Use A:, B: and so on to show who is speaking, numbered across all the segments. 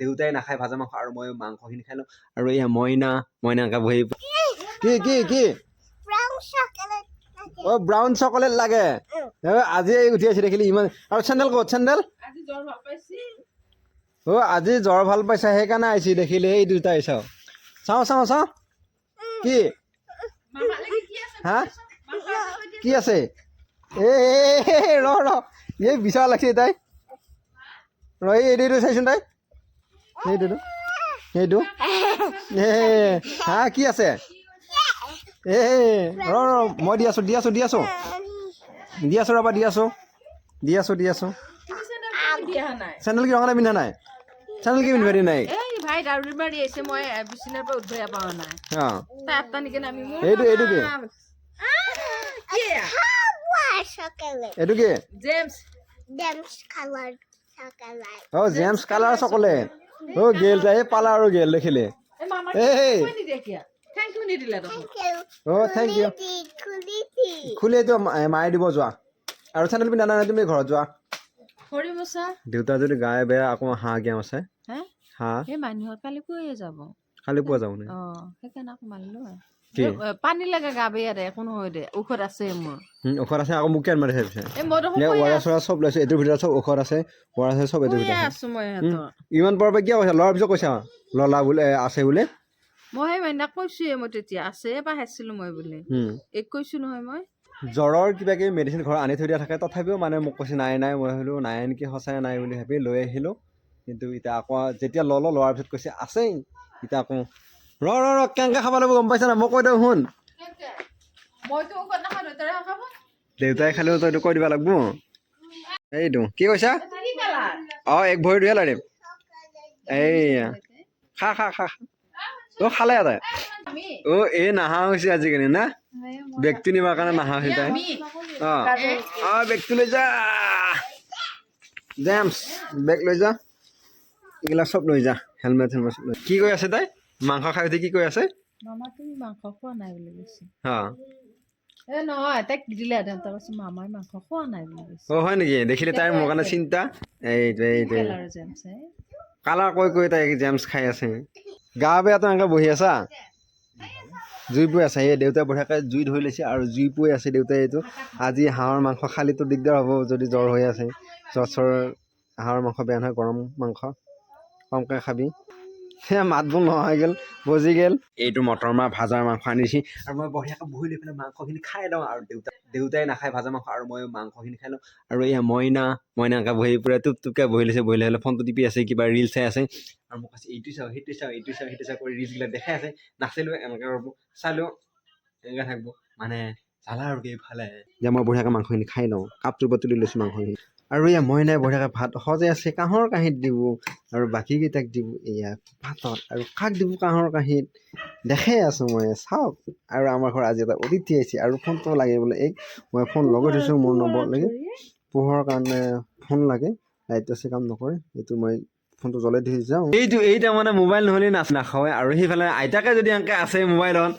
A: দেউতাই নাখায় ভাজা মাংস আৰু মই মাংসখিনি খাই লওঁ। আৰু এয়া মইনা মইনা এনেকৈ বহি কি কি কি? অ ব্ৰাউন চকলেট লাগে। আজি উঠি আছে দেখিলি ইমান আৰু চেণ্ডেল ক'ত চেণ্ডেল
B: আজি জ্বৰ ভালো পাইছি।
A: অ আজি জ্বৰ ভালো পাইছা সেইকাৰণে আহিছি দেখিলে এই দুটাই চাওঁ চাওঁ চাওঁ। চাওঁ কি?
B: মামা লাগি কি আছে?
A: হা?
B: কৈ
A: আছে? এ এ, এ, ৰ ৰ। এই বিচাৰ লাগছে তাই। ৰ এই এইটো এইটো চাইছোন তাই। এইটোতো সেইটো এ হা কি আছে? এ ৰ ৰ মই দি আছোঁ দি আছোঁ দি আছোঁ। দি আছোঁ ৰ'বা দি আছোঁ। দি আছোঁ দি আছোঁ। চেণ্ডেল কি ৰঙালে পিন্ধা নাই? চেণ্ডেল কি পিন্ধিব দিয়া নাই?
B: ভাই দাউৰি মাৰি আহিছে মই বিচনাৰ পৰা উঠিব পৰা নাই।
A: অঁ।
B: তাই আঠটা নেকি নামি
A: এইটো এইটো কি. এইটো কি?
B: জেমছ।
C: chocolate.
A: অ' জেমছ কালাৰ চকলেট। অ' গেল তাই এই পালা আৰু গেল দেখিলে।
B: এই মামা
A: এই
B: কৈ নিদিয়ে কিয় থেংক ইউ নিদিলে দেখোন।
C: Thank you.
A: অ' থেংক ইউ
C: Kuliti, kuliti.
A: খুলি এইটো মা- মায়ে দিব যোৱা। আৰু চেণ্ডেল পিন্ধা নাই তুমি ঘৰত যোৱা।
B: খৰি মোচা।
A: দেউতা যদি গায়ে বেয়া আকৌ হাঁহ গেম আছে।
B: হে?
A: হাঁহ।
B: এই মানুহৰ কালি কৈয়ে যাব?
A: কালি পোৱা যাব নে?
B: পানী লাগে গা বেয়া একো নহয় দে ঔষধ আছে মোৰ।
A: ঔষধ আছে আকৌ মোক মাৰিছে পিছে
B: এই মই দেখোন
A: নে
B: কৈয়ে
A: ৱাৰা চৰা চব লৈছো এইটোৰ ভিতৰত চব ঔষধ আছে ৱাৰা আছে চব এইটোৰ ভিতৰত আছে। ইমান পৰা কিয় কৈছা? ল'ৰাৰ পিছত কৈছা? ল'লা বোলে আছে বোলে?
B: মই সেই মাইনাক কৈছোৱে মই তেতিয়া আছে বা হাইছিলো মই বুলি। এক কৈছো নহয় মই।
A: জ্বৰৰ কিবা কিবি মেডিচিন ঘৰত আনি থৈ দিয়া থাকে তথাপিও মানে মোক কৈছে নাই নাই মই ভাবিলোঁ নাই নেকি সঁচাই নাই বুলি ভাবি লৈ আহিলোঁ। কিন্তু এতিয়া আকৌ যেতিয়া ল'লোঁ লোৱাৰ পিছত কৈছে আছেই। এতিয়া আকৌ ৰ ৰ ৰ কেনেকৈ খাব লাগিব গম পাইছা না মই কৈ দিওঁ শুন। দেউতাই খালেও তই এইটো কৈ দিব লাগিব। এইটো কি কৈছা? অঁ এক ভৰি দুহে লাৰিম এইয়া খা খা খা। অ' খালে তাই। অ' এই নাহা হৈছে আজিকালি না? বেগটো নিবৰ কাৰণে নাহা হৈছে তাই। অঁ অঁ বেগটো লৈ যা। জেমছ বেগ লৈ যা। এইবিলাক চব লৈ যা। হেলমেট চেলমেট কি কৈ আছে তাই? মাংস খাই উঠি কি কৈ আছে?
B: মামা তুমি মাংস খোৱা নাই বুলি কৈছে। এ নহয় তাইক দিলেহেঁতেন তাৰ কৈছে মামাই মাংস খোৱা নাই বুলি কৈছে।
A: অ' হয় নেকি? দেখিলে তাইৰ মোৰ কাৰণে চিন্তা। এইটো এইটো
B: কালাৰ
A: কৈ কৈ তাই জেমছ খাই আছে। গা বেয়াটো এনেকৈ বহি আছা? জুই পুৰি আছে। এই দেউতাই বঢ়িয়াকৈ জুই ধৰি লৈছে আৰু জুই পুৰি আছে দেউতাই এইটো। আজি হাঁহৰ মাংস খালিতো দিগদাৰ হ'ব যদি জ্বৰ হৈ আছে। জ্বৰ চৰ হাঁহৰ মাংস বেয়া নহয় গৰম মাংস। কমকৈ খাবি। সেয়া মাত বোল নোহোৱা হৈ গ'ল বজি গ'ল। এইটো মটৰ মাহ ভাজাৰ মাংস আনিছে। আৰু মই বঢ়িয়াকৈ বহি লৈ পেলাই মাংসখিনি খাই লওঁ আৰু দেউতা দেউতাই নাখায় ভাজা মাংস আৰু মই মাংসখিনি খাই লওঁ। আৰু এয়া মইনা মইনা বহি পূৰা টুপ টুপকৈ বহি লৈছে বহি লৈ ফোনটো টিপি আছে কিবা ৰিল চাই আছে। আৰু মোক কৈছে এইটো চাওঁ সেইটো চাওঁ এইটো চাওঁ সেইটো চাওঁ কৰি ৰিলচবিলাক দেখাই আছে। নাচিলোঁ এনেকৈ ৰ'ব চালোঁ এনেকৈ থাকিব। মানে জ্বালা আৰু কেইফালে। যে মই বঢ়িয়াকৈ মাংসখিনি খাই লওঁ কাপটোৰ পৰা তুলি লৈছোঁ মাংসখিনি। আৰু এয়া মই নাই বঢ়িয়াকৈ ভাত সজাই আছে কাঁহৰ কাঁহীত দিব আৰু বাকীকেইটাক দিব এয়া ভাতত আৰু কাক দিব কাঁহৰ কাঁহীত? দেখাই আছোঁ মই চাওক আৰু আমাৰ ঘৰত আজি এটা অতিথি আহিছে আৰু ফোনটো লাগে বোলে এই মই ফোন লগাই থৈছোঁ মোৰ নম্বৰ লাগে। পোহৰৰ কাৰণে ফোন লাগে লাইটটো আছে কাম নকৰে এইটো মই ফোনটো জ্বলাই দি যাওঁ। এইটো এইটা মানে মোবাইল নহ'লে নাচ নাখাওঁৱে আৰু সেইফালে আইতাকে যদি এনেকৈ আছে মোবাইলত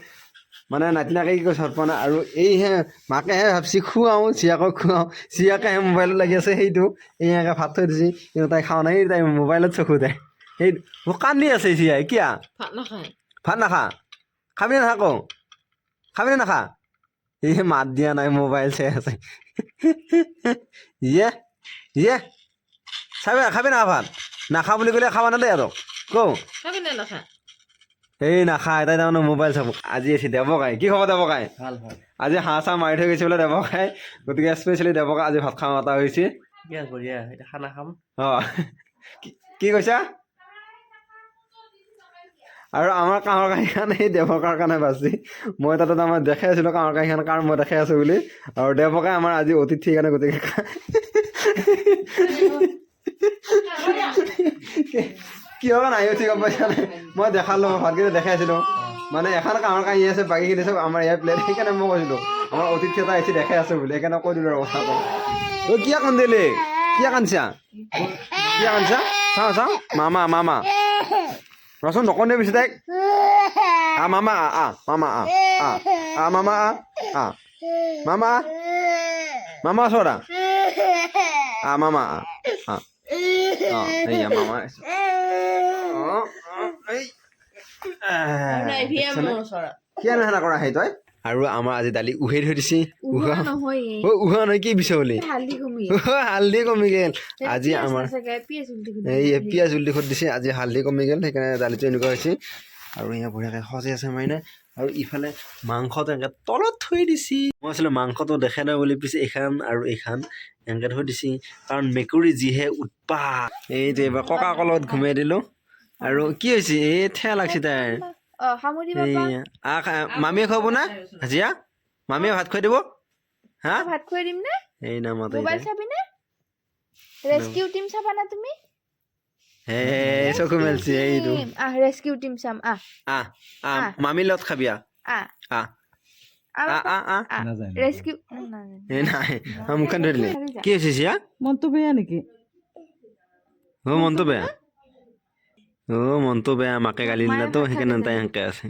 A: মানে নাতিনাকে পোৱা নাই আৰু এইহে মাকেহে ভাবছি খুৱাওঁ চিয়াকক খুৱাওঁ। চিয়াকেহে মোবাইলত লাগি আছে সেইটো। এই এনেকৈ ভাত থৈ দিছে কিন্তু তাই খাওঁ নাই তাই মোবাইলত চকু তাই সেই মোক কান্দি আছে চিয়াই কিয়া?
B: ভাত নাখায়।
A: ভাত নাখা? খাবি নে নাখাকো খাবি নে নাখা? এই মাত দিয়া নাই মোবাইল চাই আছে। ইয়ে ইয়ে। চাবি খাবি না ভাত? নাখা বুলি ক'লে খাবা নেদেই আৰু। কওঁ।
B: খাবি নে নাখা?
A: এই নাখায় তাই তাৰমানে মোবাইল চাব। আজি আছে দেৱকাই। কি খবৰ দেৱকাই? আজি হাঁহ চাহ মাৰি থৈ গৈছে বোলে দেৱকাই। গতিকে স্পেচিয়েলি দেৱকাই আজি ভাত খাওঁ এটা হৈছে।
D: খানা খাম।
A: অঁ। কি- কৈছা? আৰু আমাৰ কাঁহৰ কাঁহীখন এই দেৱকাৰ কাৰণে বাছি মই তাতে তাৰমানে দেখাই আছিলোঁ কাঁহৰ কাঁহীখন কাৰণ মই দেখাই আছোঁ বুলি। আৰু দেৱকাই আমাৰ আজি অতিথি কাৰণে গতিকে কিয় নাহি উঠি গম পাইছানে মই দেখালোঁ দেখাই আছিলোঁ মানে এখন কাঁহৰ কাঁহী আছে বাকীখিনি চব আমাৰ ইয়াৰ প্লেট সেইকাৰণে মই কৈছিলোঁ আমাৰ অতিথি এটা আহিছে দেখাই আছোঁ বুলি। সেইকাৰণে কৈ দিলোঁ আৰু কথাটো অ' কিয় কান্দিলি? কিয় কান্দিছা? কিয় কান্দিছা? চাওঁ চাওঁ। মামা মামা। ৰচোন নকন দে বেছি তাইক? আ মামা আ আ মামা আ আ আ মামা আ আ। মামা আ মামা ওচৰত আ? মামা আ আ। অ এইয়া মামা কিয় নহা কৰা সেই তই আৰু আমাৰ আজি দালি উহেই থৈ দিছে। উহা
E: নহয়
A: উহা নহয় কি বিচাৰ বুলি?
E: হালধি কমি
A: গেল। আজি আমাৰ এই পিঁয়াজ উল্টি খত দিছে আজি হালধি কমি গ'ল সেইকাৰণে দালিটো এনেকুৱা হৈছে। আৰু ইয়াৰ বঢ়িয়াকৈ সজাই আছে মাইনে। আৰু ইফালে মাংসটো এনেকৈ তলত থৈ দিছে। মই আছিলোঁ মাংসটো দেখাই নাই বুলি পিছে এইখন আৰু এইখন এনেকৈ থৈ দিছে। কাৰণ মেকুৰী যিহে উৎপাত। এইটো এইবাৰ ককা কলত ঘুমাই দিলোঁ। আৰু কি হৈছে এই ঠেয়া লাগছে তাইৰ মামীয়ে খুৱাব না? হাজিয়া মামীয়ে ভাত খুৱাই দিব? হা?
E: ভাত খুৱাই দিম নে?
A: এই নামতে
E: মোবাইল চাবি নে? ৰেস্কিউ টিম চাবা না তুমি?
A: হে চকু মেলছি এইটো
E: আহ ৰেস্কিউ টিম চাম আহ।
A: আহ। আহ। মামীৰ লগত খাবি আহ
E: আহ
A: কি হৈছে
B: মনটো বেয়া নেকি?
A: অ মনটো বেয়া অ মনটো বেয়া মাকে গালি দিলা তো সেইকাৰণে তাই সেনেকৈ আছে।